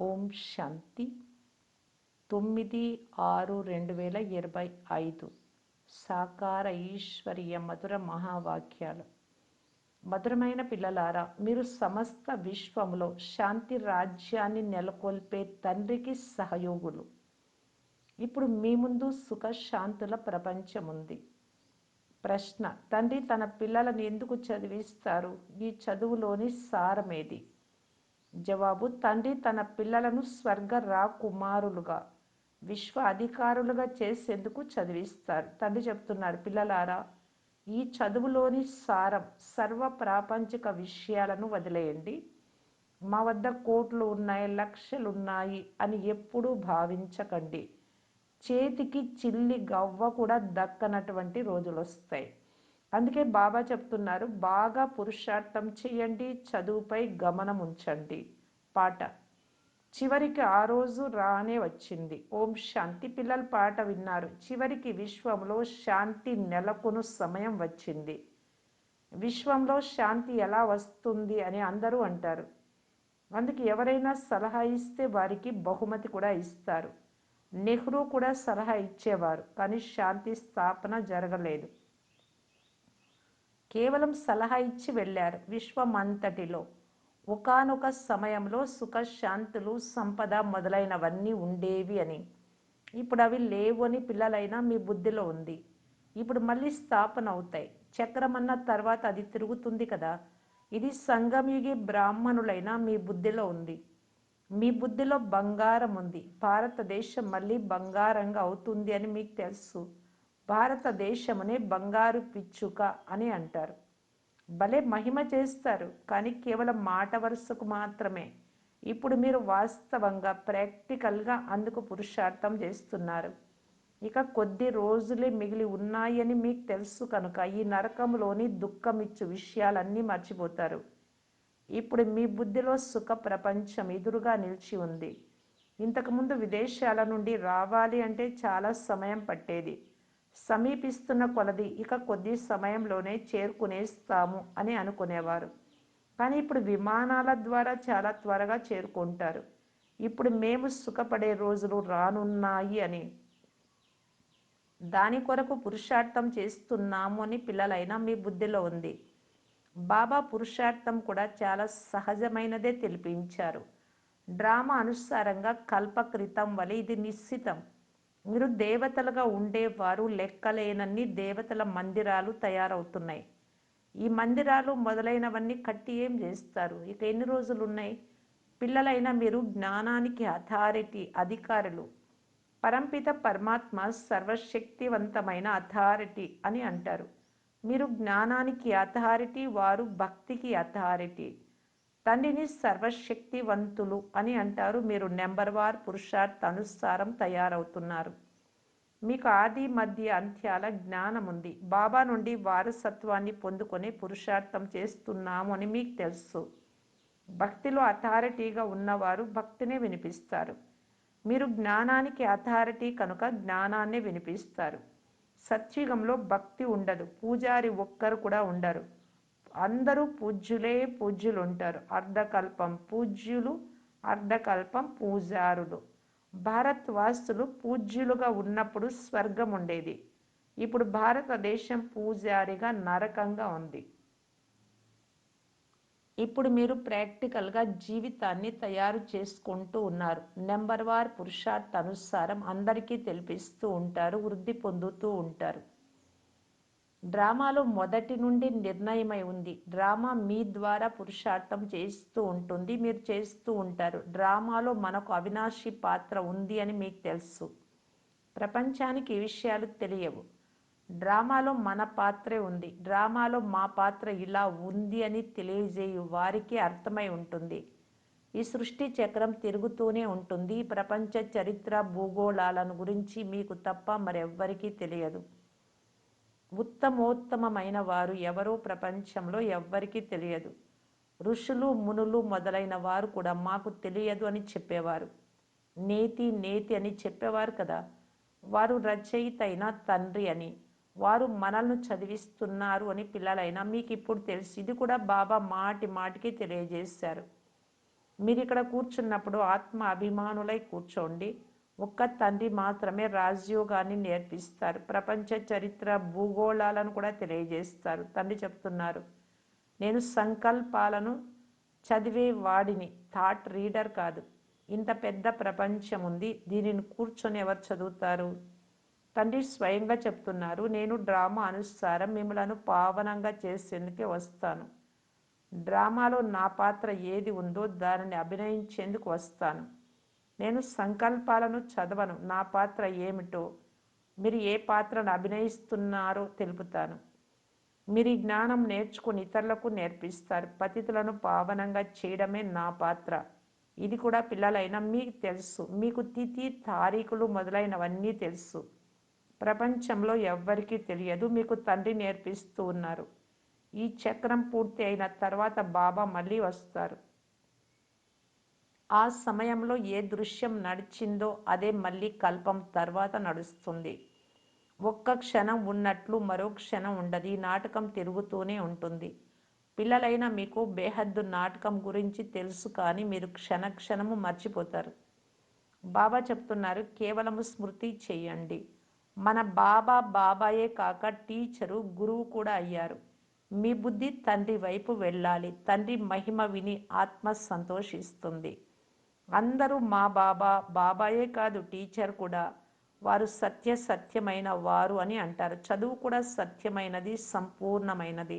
ఓం శాంతి. తొమ్మిది ఆరు రెండు వేల ఇరవై ఐదు. సాకార ఈశ్వరీయ మధుర మహావాక్యాలు. మధురమైన పిల్లలారా మీరు సమస్త విశ్వంలో శాంతి రాజ్యాన్ని నెలకొల్పే తండ్రికి సహయోగులు. ఇప్పుడు మీ ముందు సుఖశాంతుల ప్రపంచం ఉంది ప్రశ్న తండ్రి తన పిల్లలను ఎందుకు చదివిస్తారు? ఈ చదువులోని సారమేది? జవాబు తండ్రి తన పిల్లలను స్వర్గ రాకుమారులుగా విశ్వ అధికారులుగా చేసేందుకు చదివిస్తారు. తండ్రి చెప్తున్నారు పిల్లలారా ఈ చదువులోని సారం సర్వ ప్రాపంచిక విషయాలను వదిలేయండి. మా వద్ద కోట్లు ఉన్నాయి లక్షలు ఉన్నాయి అని ఎప్పుడూ భావించకండి. చేతికి చిల్లి గవ్వ కూడా దక్కనటువంటి రోజులు వస్తాయి అందుకే బాబా చెప్తున్నారు బాగా పురుషార్థం చేయండి చదువుపై గమనం ఉంచండి. పాట. చివరికి ఆ రోజు రానే వచ్చింది. ఓం శాంతి పిల్లలు పాట విన్నారు. చివరికి విశ్వంలో శాంతి నెలకొను సమయం వచ్చింది. విశ్వంలో శాంతి ఎలా వస్తుంది అని అందరూ అంటారు. అందుకు ఎవరైనా సలహా ఇస్తే వారికి బహుమతి కూడా ఇస్తారు. నెహ్రూ కూడా సలహా ఇచ్చేవారు కానీ శాంతి స్థాపన జరగలేదు. కేవలం సలహా ఇచ్చి వెళ్ళారు. విశ్వమంతటిలో ఒకనొక సమయంలో సుఖశాంతులు సంపద మొదలైనవన్నీ ఉండేవి అని. ఇప్పుడు అవి లేవు అని పిల్లలైనా మీ బుద్ధిలో ఉంది. ఇప్పుడు మళ్ళీ స్థాపన అవుతాయి. చక్రం అన్న తర్వాత అది తిరుగుతుంది కదా. ఇది సంగమయుగి బ్రాహ్మణులైన మీ బుద్ధిలో ఉంది. మీ బుద్ధిలో బంగారం ఉంది. భారతదేశం మళ్ళీ బంగారంగా అవుతుంది అని మీకు తెలుసు. భారతదేశమునే బంగారు పిచ్చుక అని అంటారు. భలే మహిమ చేస్తారు కానీ కేవలం మాట వరుసకు మాత్రమే. ఇప్పుడు మీరు వాస్తవంగా ప్రాక్టికల్గా అందుకు పురుషార్థం చేస్తున్నారు. ఇక కొద్ది రోజులే మిగిలి ఉన్నాయని మీకు తెలుసు కనుక ఈ నరకంలోని దుఃఖమిచ్చు విషయాలన్నీ మర్చిపోతారు. ఇప్పుడు మీ బుద్ధిలో సుఖ ప్రపంచం ఎదురుగా నిలిచి ఉంది. ఇంతకుముందు విదేశాల నుండి రావాలి అంటే చాలా సమయం పట్టేది. సమీపిస్తున్న కొలది ఇక కొద్ది సమయంలోనే చేరుకునేస్తాము అని అనుకునేవారు. కానీ ఇప్పుడు విమానాల ద్వారా చాలా త్వరగా చేరుకుంటారు. ఇప్పుడు మేము సుఖపడే రోజులు రానున్నాయి అని దాని కొరకు పురుషార్థం చేస్తున్నాము అని పిల్లలైనా మీ బుద్ధిలో ఉంది. బాబా పురుషార్థం కూడా చాలా సహజమైనదే తెలిపించారు. డ్రామా అనుసారంగా కల్పకృతం వలె ఇది నిశ్చితం. మీరు దేవతలుగా ఉండేవారు లెక్కలేనన్ని దేవతల మందిరాలు తయారవుతున్నాయి. ఈ మందిరాలు మొదలైనవన్నీ కట్టి ఏం చేస్తారు? ఇక ఎన్ని రోజులు ఉన్నాయి పిల్లలైన మీరు జ్ఞానానికి అథారిటీ అధికారులు. పరంపిత పరమాత్మ సర్వశక్తివంతమైన అథారిటీ అని అంటారు. మీరు జ్ఞానానికి అథారిటీ వారు భక్తికి అథారిటీ. తండ్రిని సర్వశక్తివంతులు అని అంటారు. మీరు నెంబర్ వార్ పురుషార్థ అనుసారం తయారవుతున్నారు. మీకు ఆది మధ్య అంత్యాల జ్ఞానం ఉంది. బాబా నుండి వారసత్వాన్ని పొందుకొని పురుషార్థం చేస్తున్నాము అని మీకు తెలుసు. భక్తిలో అథారిటీగా ఉన్నవారు భక్తినే వినిపిస్తారు. మీరు జ్ఞానానికి అథారిటీ కనుక జ్ఞానాన్ని వినిపిస్తారు. సత్యుగంలో భక్తి ఉండదు. పూజారి ఒక్కరు కూడా ఉండరు. అందరూ పూజ్యులే పూజ్యులు ఉంటారు అర్ధకల్పం పూజ్యులు అర్ధకల్పం పూజారులు. భారత్ వాసులు పూజ్యులుగా ఉన్నప్పుడు స్వర్గం ఉండేది ఇప్పుడు భారతదేశం పూజారిగా నరకంగా ఉంది. ఇప్పుడు మీరు ప్రాక్టికల్గా జీవితాన్ని తయారు చేసుకుంటూ ఉన్నారు. నెంబర్ వార్ పురుషార్థ అనుసారం అందరికీ తెలిపిస్తూ ఉంటారు వృద్ధి పొందుతూ ఉంటారు. డ్రామాలో మొదటి నుండి నిర్ణయమై ఉంది. డ్రామా మీ ద్వారా పురుషార్థం చేస్తూ ఉంటుంది మీరు చేస్తూ ఉంటారు. డ్రామాలో మనకు అవినాశి పాత్ర ఉంది అని మీకు తెలుసు. ప్రపంచానికి ఈ విషయాలు తెలియవు. డ్రామాలో మన పాత్రే ఉంది. డ్రామాలో మా పాత్ర ఇలా ఉంది అని తెలియజేయు వారికి అర్థమై ఉంటుంది. ఈ సృష్టి చక్రం తిరుగుతూనే ఉంటుంది. ప్రపంచ చరిత్ర భూగోళాలను గురించి మీకు తప్ప మరెవ్వరికీ తెలియదు. ఉత్తమోత్తమమైన వారు ఎవరో ప్రపంచంలో ఎవ్వరికీ తెలియదు. ఋషులు మునులు మొదలైన వారు కూడా మాకు తెలియదు అని చెప్పేవారు. నేతి నేతి అని చెప్పేవారు కదా. వారు రచయిత అయిన తండ్రి అని. వారు మనల్ని చదివిస్తున్నారు అని పిల్లలైనా మీకు ఇప్పుడు తెలుసు ఇది కూడా బాబా మాటి మాటికి తెలియజేశారు. మీరు ఇక్కడ కూర్చున్నప్పుడు ఆత్మ అభిమానులై కూర్చోండి. ఒక్క తండ్రి మాత్రమే రాజయోగాన్ని నేర్పిస్తారు. ప్రపంచ చరిత్ర భూగోళాలను కూడా తెలియజేస్తారు. తండ్రి చెప్తున్నారు నేను సంకల్పాలను చదివే వాడిని థాట్ రీడర్ కాదు. ఇంత పెద్ద ప్రపంచం ఉంది దీనిని కూర్చొని ఎవరు చదువుతారు? తండ్రి స్వయంగా చెప్తున్నారు నేను డ్రామా అనుసారం మిమ్మలను పావనంగా చేసేందుకే వస్తాను. డ్రామాలో నా పాత్ర ఏది ఉందో దానిని అభినయించేందుకు వస్తాను. నేను సంకల్పాలను చదవను. నా పాత్ర ఏమిటో మీరు ఏ పాత్రను అభినయిస్తున్నారో తెలుపుతాను. మీరు ఈ జ్ఞానం నేర్చుకుని ఇతరులకు నేర్పిస్తారు. పతితులను పావనంగా చేయడమే నా పాత్ర. ఇది కూడా పిల్లలైన మీకు తెలుసు. మీకు తిథి తారీఖులు మొదలైనవన్నీ తెలుసు. ప్రపంచంలో ఎవ్వరికీ తెలియదు. మీకు తండ్రి నేర్పిస్తూ ఉన్నారు. ఈ చక్రం పూర్తి అయిన తర్వాత బాబా మళ్ళీ వస్తారు. ఆ సమయంలో ఏ దృశ్యం నడిచిందో అదే మళ్ళీ కల్పం తర్వాత నడుస్తుంది. ఒక్క క్షణం ఉన్నట్లు మరో క్షణం ఉండదు. ఈ నాటకం తిరుగుతూనే ఉంటుంది. పిల్లలైన మీకు బేహద్దు నాటకం గురించి తెలుసు కానీ మీరు క్షణ క్షణము మర్చిపోతారు. బాబా చెప్తున్నారు కేవలము స్మృతి చేయండి. మన బాబా బాబాయే కాక టీచరు గురువు కూడా అయ్యారు. మీ బుద్ధి తండ్రి వైపు వెళ్ళాలి. తండ్రి మహిమ విని ఆత్మ సంతోషిస్తుంది. అందరూ మా బాబా బాబాయే కాదు టీచర్ కూడా. వారు సత్య సత్యమైన వారు అని అంటారు. చదువు కూడా సత్యమైనది సంపూర్ణమైనది.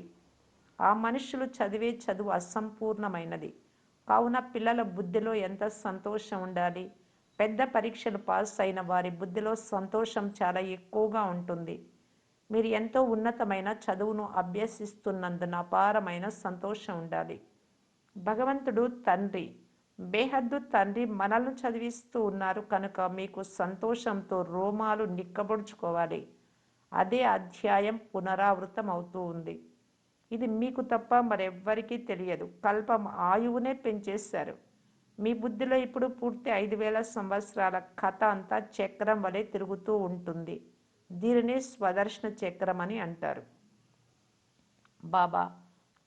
ఆ మనుషులు చదివే చదువు అసంపూర్ణమైనది. కావున పిల్లల బుద్ధిలో ఎంత సంతోషం ఉండాలి? పెద్ద పరీక్షలు పాస్ అయిన వారి బుద్ధిలో సంతోషం చాలా ఎక్కువగా ఉంటుంది. మీరు ఎంతో ఉన్నతమైన చదువును అభ్యసిస్తున్నందున అపారమైన సంతోషం ఉండాలి. భగవంతుడు తండ్రి. బేహద్దు తండ్రి మనల్ని చదివిస్తూ ఉన్నారు కనుక మీకు సంతోషంతో రోమాలు నిక్కబొడుచుకోవాలి. అదే అధ్యాయం పునరావృతం అవుతూ ఉంది. ఇది మీకు తప్ప మరెవ్వరికీ తెలియదు. కల్పం ఆయువునే పెంచేశారు. మీ బుద్ధిలో ఇప్పుడు పూర్తి ఐదు వేల సంవత్సరాల కథ అంతా చక్రం వలె తిరుగుతూ ఉంటుంది. దీనిని స్వదర్శన చక్రం అని అంటారు. బాబా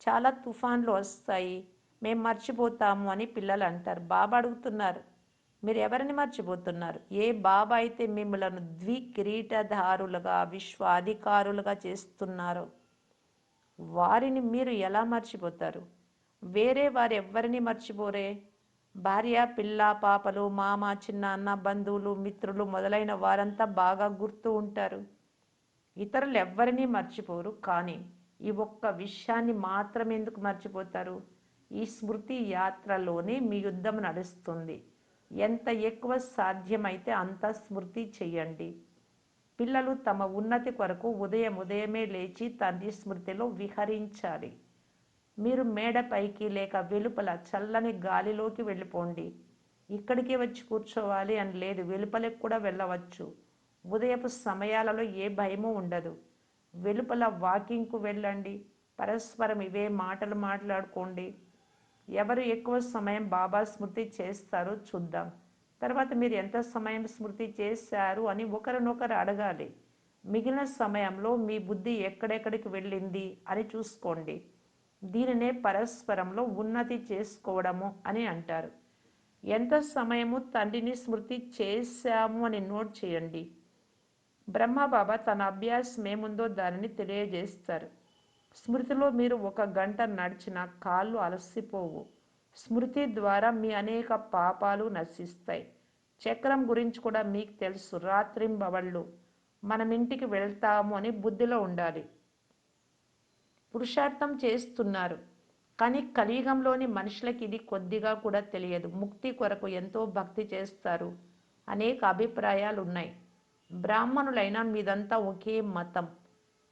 చాలా తుఫాన్లు వస్తాయి. మేము మర్చిపోతాము అని పిల్లలు అంటారు బాబా అడుగుతున్నారు మీరు ఎవరిని మర్చిపోతున్నారు? ఏ బాబా అయితే మిమ్మలను ద్వికిరీటధారులుగా విశ్వ అధికారులుగా చేస్తున్నారో వారిని మీరు ఎలా మర్చిపోతారు? వేరే వారు ఎవ్వరిని మర్చిపోరే? భార్య పిల్ల పాపలు మామ చిన్న అన్న బంధువులు మిత్రులు మొదలైన వారంతా బాగా గుర్తు ఉంటారు. ఇతరులు ఎవ్వరినీ మర్చిపోరు. కానీ ఈ ఒక్క విషయాన్ని మాత్రం ఎందుకు మర్చిపోతారు? ఈ స్మృతి యాత్రలోనే మీ యుద్ధం నడుస్తుంది. ఎంత ఎక్కువ సాధ్యమైతే అంత స్మృతి చేయండి పిల్లలు తమ ఉన్నతి కొరకు ఉదయం ఉదయమే లేచి తండ్రి స్మృతిలో విహరించాలి. మీరు మేడపైకి లేక వెలుపల చల్లని గాలిలోకి వెళ్ళిపోండి. ఇక్కడికి వచ్చి కూర్చోవాలి అని లేదు వెలుపలకు కూడా వెళ్ళవచ్చు. ఉదయపు సమయాలలో ఏ భయము ఉండదు. వెలుపల వాకింగ్కు వెళ్ళండి. పరస్పరం ఇవే మాటలు మాట్లాడుకోండి. ఎవరు ఎక్కువ సమయం బాబా స్మృతి చేస్తారో చూద్దాం. తర్వాత మీరు ఎంత సమయం స్మృతి చేశారు అని ఒకరినొకరు అడగాలి. మిగిలిన సమయంలో మీ బుద్ధి ఎక్కడెక్కడికి వెళ్ళింది అని చూసుకోండి. దీనినే పరస్పరంలో ఉన్నతి చేసుకోవడము అని అంటారు. ఎంత సమయము తండ్రిని స్మృతి చేశాము అని నోట్ చేయండి. బ్రహ్మబాబా తన అభ్యాసం ఏముందో దానిని తెలియజేస్తారు. స్మృతిలో మీరు ఒక గంట నడిచిన కాళ్ళు అలసిపోవు. స్మృతి ద్వారా మీ అనేక పాపాలు నశిస్తాయి. చక్రం గురించి కూడా మీకు తెలుసు. రాత్రింబవళ్ళు మనం ఇంటికి వెళ్తాము అని బుద్ధిలో ఉండాలి. పురుషార్థం చేస్తున్నారు. కానీ కలియుగంలోని మనుషులకి ఇది కొద్దిగా కూడా తెలియదు. ముక్తి కొరకు ఎంతో భక్తి చేస్తారు. అనేక అభిప్రాయాలు ఉన్నాయి బ్రాహ్మణులైన మీదంతా ఒకే మతం.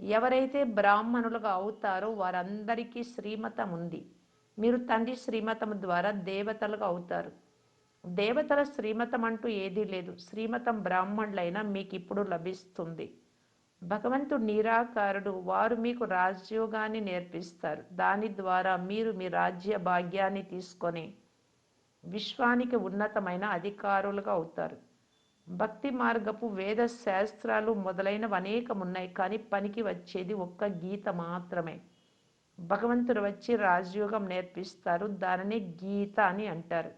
ఎవరైతే బ్రాహ్మణులుగా అవుతారో వారందరికీ శ్రీమతం ఉంది మీరు తండ్రి శ్రీమతం ద్వారా దేవతలుగా అవుతారు. దేవతల శ్రీమతం అంటూ ఏదీ లేదు. శ్రీమతం బ్రాహ్మణులైనా మీకు ఇప్పుడు లభిస్తుంది. భగవంతుడు నిరాకారుడు. వారు మీకు రాజ్యోగాన్ని నేర్పిస్తారు. దాని ద్వారా మీరు మీ రాజ్య భాగ్యాన్ని తీసుకొని విశ్వానికి ఉన్నతమైన అధికారులుగా అవుతారు. భక్తి మార్గపు వేద శాస్త్రాలు మొదలైనవి అనేకం ఉన్నాయి కానీ పనికి వచ్చేది ఒక్క గీత మాత్రమే. భగవంతుడు వచ్చి రాజయోగం నేర్పిస్తారు దానిని గీత అని అంటారు.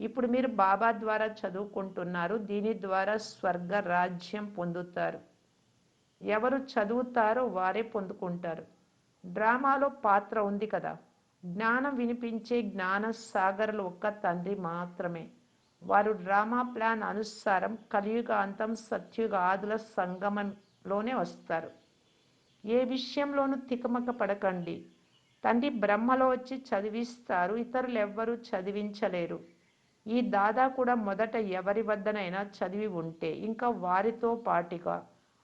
ఇప్పుడు మీరు బాబా ద్వారా చదువుకుంటున్నారు దీని ద్వారా స్వర్గ రాజ్యం పొందుతారు. ఎవరు చదువుతారో వారే పొందుకుంటారు. డ్రామాలో పాత్ర ఉంది కదా జ్ఞానం వినిపించే జ్ఞాన సాగర్లు ఒక్క తండ్రి మాత్రమే. వారు డ్రామా ప్లాన్ అనుసారం కలియుగాంతం సత్యుగ ఆదుల సంగమంలోనే వస్తారు. ఏ విషయంలోనూ తికమక పడకండి. తండ్రి బ్రహ్మలో వచ్చి చదివిస్తారు ఇతరులు ఎవ్వరూ చదివించలేరు. ఈ దాదా కూడా మొదట ఎవరి వద్దనైనా చదివి ఉంటే ఇంకా వారితో పాటిగా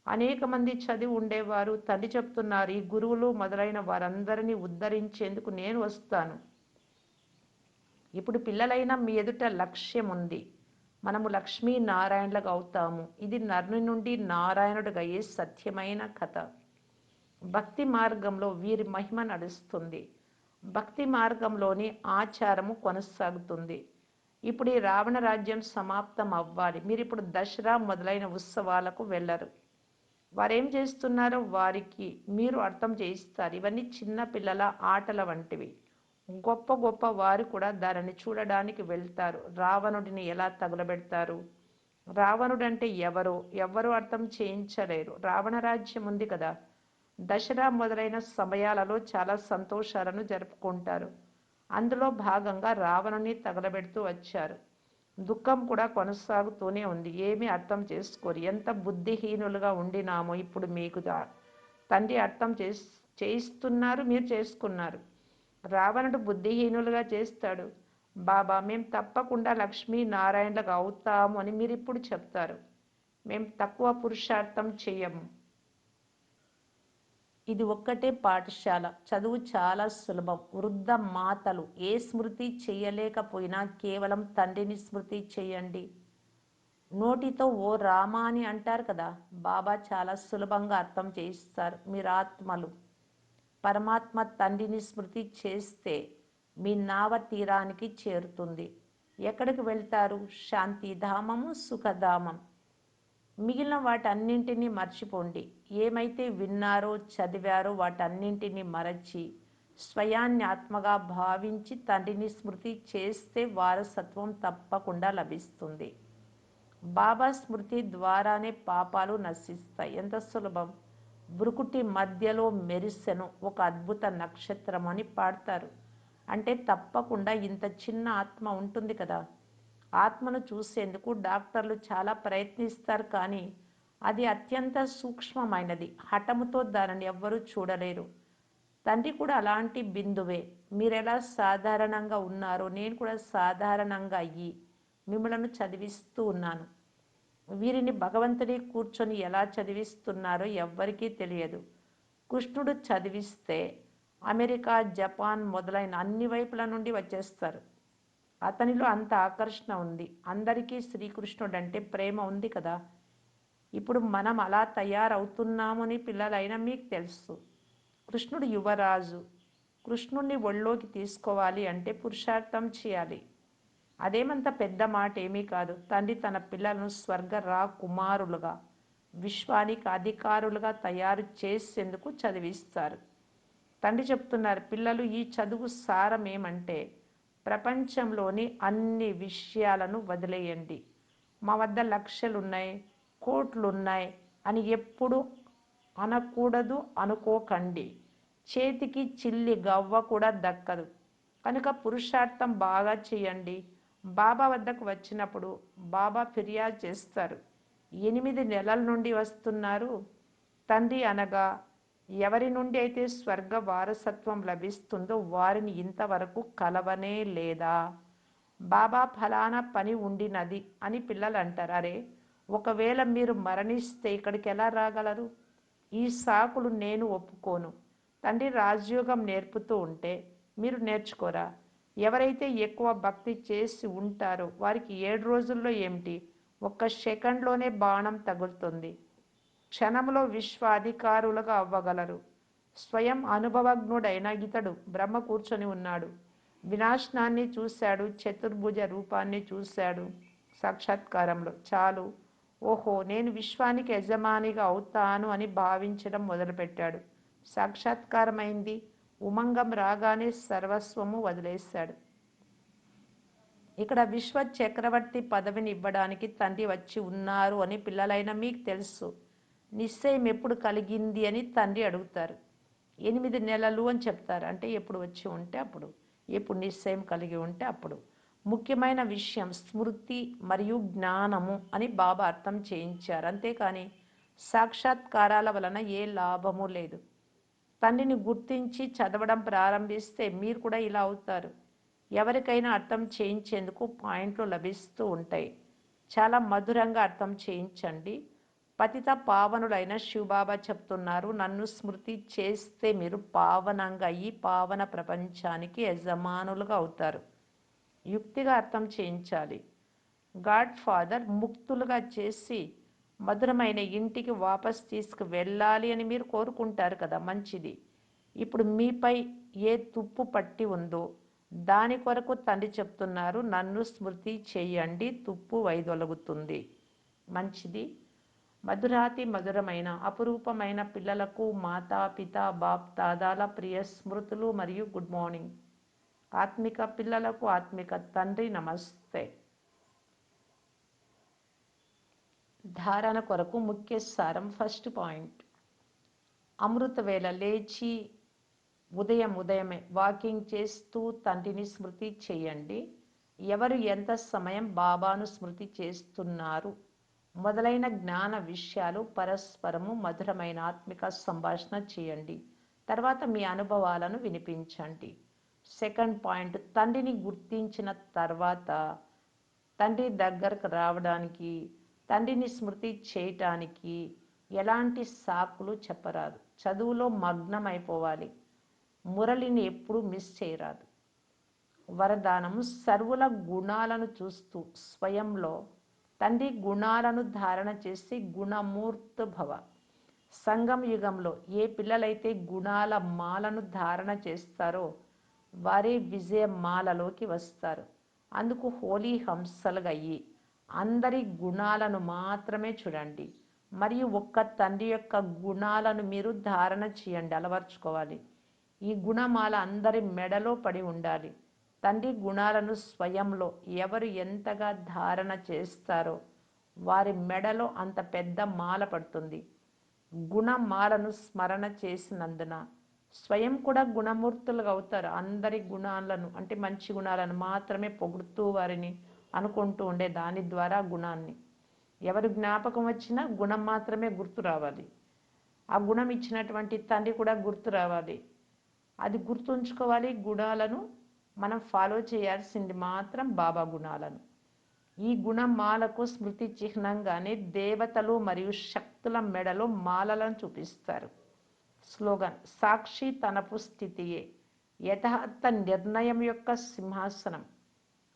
అనేక మంది చదివి ఉండేవారు. తండ్రి చెప్తున్నారు ఈ గురువులు మొదలైన వారందరినీ ఉద్ధరించేందుకు నేను వస్తాను. ఇప్పుడు పిల్లలైన మీ ఎదుట లక్ష్యం ఉంది మనము లక్ష్మీ నారాయణులకు అవుతాము ఇది నరుని నుండి నారాయణుడిగా అయ్యే సత్యమైన కథ. భక్తి మార్గంలో వీరి మహిమ నడుస్తుంది. భక్తి మార్గంలోని ఆచారము కొనసాగుతుంది. ఇప్పుడు ఈ రావణ రాజ్యం సమాప్తం అవ్వాలి మీరు ఇప్పుడు దసరా మొదలైన ఉత్సవాలకు వెళ్ళరు. వారేం చేస్తున్నారో వారికి మీరు అర్థం చేయిస్తారు. ఇవన్నీ చిన్న పిల్లల ఆటల వంటివి. గొప్ప గొప్ప వారు కూడా దానిని చూడడానికి వెళ్తారు. రావణుడిని ఎలా తగులబెడతారు? రావణుడు అంటే ఎవరో? ఎవరు అర్థం చేయించలేరు. రావణ రాజ్యం ఉంది కదా. దసరా మొదలైన సమయాలలో చాలా సంతోషాలను జరుపుకుంటారు. అందులో భాగంగా రావణుని తగలబెడుతూ వచ్చారు. దుఃఖం కూడా కొనసాగుతూనే ఉంది. ఏమీ అర్థం చేసుకోరు. ఎంత బుద్ధిహీనులుగా ఉండినామో ఇప్పుడు మీకు తండ్రి అర్థం చేస్ చేయిస్తున్నారు మీరు చేసుకున్నారు. రావణుడు బుద్ధిహీనులుగా చేస్తాడు. బాబా మేము తప్పకుండా లక్ష్మీ నారాయణలకు అవుతాము అని మీరు ఇప్పుడు చెప్తారు. మేము తక్కువ పురుషార్థం చేయము ఇది ఒక్కటే పాఠశాల. చదువు చాలా సులభం. వృద్ధ మాతలు ఏ స్మృతి చేయలేకపోయినా కేవలం తండ్రిని స్మృతి చేయండి నోటితో ఓ రామా అని అంటారు కదా బాబా చాలా సులభంగా అర్థం చేయిస్తారు. మీరు ఆత్మలు. పరమాత్మ తండ్రిని స్మృతి చేస్తే మీ నావ తీరానికి చేరుతుంది. ఎక్కడికి వెళ్తారు? శాంతిధామము సుఖధామం. మిగిలిన వాటన్నింటినీ మర్చిపోండి. ఏమైతే విన్నారో చదివారో వాటన్నింటినీ మరచి స్వయాన్ని ఆత్మగా భావించి తండ్రిని స్మృతి చేస్తే వారసత్వం తప్పకుండా లభిస్తుంది. బాబా స్మృతి ద్వారానే పాపాలు నశిస్తాయి. ఎంత సులభం! బ్రుకుటి మధ్యలో మెరిసెను ఒక అద్భుత నక్షత్రం అని పాడతారు. అంటే తప్పకుండా ఇంత చిన్న ఆత్మ ఉంటుంది కదా. ఆత్మను చూసేందుకు డాక్టర్లు చాలా ప్రయత్నిస్తారు కానీ అది అత్యంత సూక్ష్మమైనది. హఠముతో దానిని ఎవ్వరూ చూడలేరు. తండ్రి కూడా అలాంటి బిందువే. మీరెలా సాధారణంగా ఉన్నారో నేను కూడా సాధారణంగా అయ్యి మిమ్మలను చదివిస్తూ ఉన్నాను. వీరిని భగవంతుని కూర్చొని ఎలా చదివిస్తున్నారో ఎవ్వరికీ తెలియదు. కృష్ణుడు చదివిస్తే అమెరికా జపాన్ మొదలైన అన్ని వైపుల నుండి వచ్చేస్తారు. అతనిలో అంత ఆకర్షణ ఉంది. అందరికీ శ్రీకృష్ణుడు అంటే ప్రేమ ఉంది కదా. ఇప్పుడు మనం అలా తయారవుతున్నామని పిల్లలైనా మీకు తెలుసు. కృష్ణుడు యువరాజు. కృష్ణుడిని ఒళ్ళోకి తీసుకోవాలి అంటే పురుషార్థం చేయాలి. అదేమంత పెద్ద మాట ఏమీ కాదు. తండ్రి తన పిల్లలను స్వర్గ రా కుమారులుగా విశ్వానికి అధికారులుగా తయారు చేసేందుకు చదివిస్తారు. తండ్రి చెప్తున్నారు పిల్లలు ఈ చదువు సారం ఏమంటే ప్రపంచంలోని అన్ని విషయాలను వదిలేయండి. మా వద్ద లక్షలున్నాయి కోట్లున్నాయి అని ఎప్పుడు అనకూడదు అనుకోకండి. చేతికి చిల్లి గవ్వ కూడా దక్కదు. కనుక పురుషార్థం బాగా చేయండి. బాబా వద్దకు వచ్చినప్పుడు బాబా ఫిర్యాదు చేస్తారు. ఎనిమిది నెలల నుండి వస్తున్నారు. తండ్రి అనగా ఎవరి నుండి అయితే స్వర్గ వారసత్వం లభిస్తుందో వారిని ఇంతవరకు కలవనే లేదా. బాబా ఫలానా పని ఉండినది అని పిల్లలు అంటారు అరే ఒకవేళ మీరు మరణిస్తే ఇక్కడికి ఎలా రాగలరు? ఈ సాకులు నేను ఒప్పుకోను. తండ్రి రాజయోగం నేర్పుతూ ఉంటే మీరు నేర్చుకోరా? ఎవరైతే ఎక్కువ భక్తి చేసి ఉంటారో వారికి ఏడు రోజుల్లో ఏమిటి? ఒక్క సెకండ్లోనే బాణం తగులుతుంది. క్షణంలో విశ్వ అధికారులుగా అవ్వగలరు. స్వయం అనుభవజ్ఞుడైన ఇతడు బ్రహ్మ కూర్చొని ఉన్నాడు. వినాశనాన్ని చూశాడు. చతుర్భుజ రూపాన్ని చూశాడు సాక్షాత్కారంలో. చాలు. ఓహో నేను విశ్వానికి యజమానిగా అవుతాను అని భావించడం మొదలుపెట్టాడు. సాక్షాత్కారమైంది. ఉమంగం రాగానే సర్వస్వము వదిలేశాడు. ఇక్కడ విశ్వ చక్రవర్తి పదవిని ఇవ్వడానికి తండ్రి వచ్చి ఉన్నారు అని పిల్లలైన మీకు తెలుసు. నిశ్చయం ఎప్పుడు కలిగింది అని తండ్రి అడుగుతారు. ఎనిమిది నెలలు అని చెప్తారు. అంటే ఎప్పుడు వచ్చి ఉంటే అప్పుడు ఎప్పుడు నిశ్చయం కలిగి ఉంటే అప్పుడు. ముఖ్యమైన విషయం స్మృతి మరియు జ్ఞానము అని బాబా అర్థం చేయించారు. అంతేకాని సాక్షాత్కారాల వలన ఏ లాభము లేదు. తండ్రిని గుర్తించి చదవడం ప్రారంభిస్తే మీరు కూడా ఇలా అవుతారు. ఎవరికైనా అర్థం చేయించేందుకు పాయింట్లు లభిస్తూ ఉంటాయి. చాలా మధురంగా అర్థం చేయించండి. పతిత పావనులైన శివబాబా చెప్తున్నారు నన్ను స్మృతి చేస్తే మీరు పావనంగా ఈ పావన ప్రపంచానికి యజమానులుగా అవుతారు. యుక్తిగా అర్థం చేయించాలి. గాడ్ ఫాదర్ ముక్తులుగా చేసి మధురమైన ఇంటికి వాపస్ తీసుకు వెళ్ళాలి అని మీరు కోరుకుంటారు కదా మంచిది. ఇప్పుడు మీపై ఏ తుప్పు పట్టి ఉందో దాని కొరకు తండ్రి చెప్తున్నారు నన్ను స్మృతి చేయండి తుప్పు వైదొలగుతుంది. మంచిది. మధురాతి మధురమైన అపురూపమైన పిల్లలకు మాతా పిత బాప్ దాదాల ప్రియ స్మృతులు మరియు గుడ్ మార్నింగ్. ఆత్మిక పిల్లలకు ఆత్మిక తండ్రి నమస్తే. ధారణ కొరకు ముఖ్య సారం ఫస్ట్ పాయింట్ అమృత వేళ లేచి ఉదయం ఉదయమే వాకింగ్ చేస్తూ తండ్రిని స్మృతి చేయండి. ఎవరు ఎంత సమయం బాబాను స్మృతి చేస్తున్నారు? మొదలైన జ్ఞాన విషయాలు పరస్పరము మధురమైన ఆత్మిక సంభాషణ చేయండి. తర్వాత మీ అనుభవాలను వినిపించండి. సెకండ్ పాయింట్ తండ్రిని గుర్తించిన తర్వాత తండ్రి దగ్గరకు రావడానికి తండ్రిని స్మృతి చేయటానికి ఎలాంటి సాకులు చెప్పరాదు. చదువులో మగ్నం అయిపోవాలి మురళిని ఎప్పుడూ మిస్ చేయరాదు. వరదానము సర్వుల గుణాలను చూస్తూ స్వయంలో తండ్రి గుణాలను ధారణ చేసి గుణమూర్త భవ సంగం యుగంలో ఏ పిల్లలైతే గుణాల మాలను ధారణ చేస్తారో వారే విజయ మాలలోకి వస్తారు. అందుకు హోలీ హంసలుగా అయ్యి అందరి గుణాలను మాత్రమే చూడండి. మరియు ఒక్క తండ్రి యొక్క గుణాలను మీరు ధారణ చేయండి అలవర్చుకోవాలి. ఈ గుణమాల అందరి మెడలో పడి ఉండాలి. తండ్రి గుణాలను స్వయంలో ఎవరు ఎంతగా ధారణ చేస్తారో వారి మెడలో అంత పెద్ద మాల పడుతుంది. గుణమాలను స్మరణ చేసినందున స్వయం కూడా గుణమూర్తులుగా అవుతారు. అందరి గుణాలను అంటే మంచి గుణాలను మాత్రమే పొగుడుతూ వారిని అనుకుంటూ ఉండే దాని ద్వారా గుణాన్ని. ఎవరు జ్ఞాపకం వచ్చినా గుణం మాత్రమే గుర్తు రావాలి. ఆ గుణం ఇచ్చినటువంటి తండ్రి కూడా గుర్తు రావాలి. అది గుర్తుంచుకోవాలి. గుణాలను మనం ఫాలో చేయాల్సింది మాత్రం బాబా గుణాలను. ఈ గుణమాలకు స్మృతి చిహ్నంగానే దేవతలు మరియు శక్తుల మెడలో మాలలను చూపిస్తారు. స్లోగన్ సాక్షి తనపు స్థితియే. యథార్థ నిర్ణయం యొక్క సింహాసనం.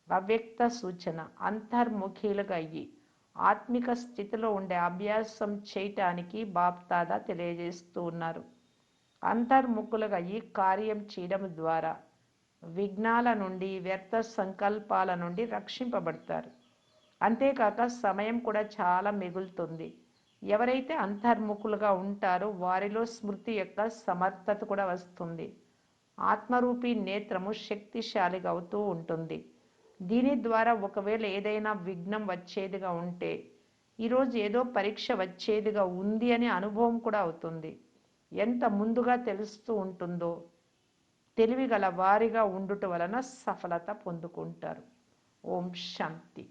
అవ్యక్త సూచన అంతర్ముఖీలుగా అయ్యి ఆత్మిక స్థితిలో ఉండే అభ్యాసం చేయటానికి బాప్తాదా తెలియజేస్తూ ఉన్నారు. అంతర్ముఖులుగా అయ్యి కార్యం చేయడం ద్వారా విఘ్నాల నుండి వ్యర్థ సంకల్పాల నుండి రక్షింపబడతారు. అంతేకాక సమయం కూడా చాలా మిగులుతుంది. ఎవరైతే అంతర్ముఖులుగా ఉంటారో వారిలో స్మృతి యొక్క సమర్థత కూడా వస్తుంది. ఆత్మరూపి నేత్రము శక్తిశాలిగా అవుతూ ఉంటుంది. దీని ద్వారా ఒకవేళ ఏదైనా విఘ్నం వచ్చేదిగా ఉంటే ఈరోజు ఏదో పరీక్ష వచ్చేదిగా ఉంది అనే అనుభవం కూడా అవుతుంది. ఎంత ముందుగా తెలుస్తూ ఉంటుందో తెలివిగల వారిగా ఉండుట వలన సఫలత పొందుకుంటారు. ఓం శాంతి.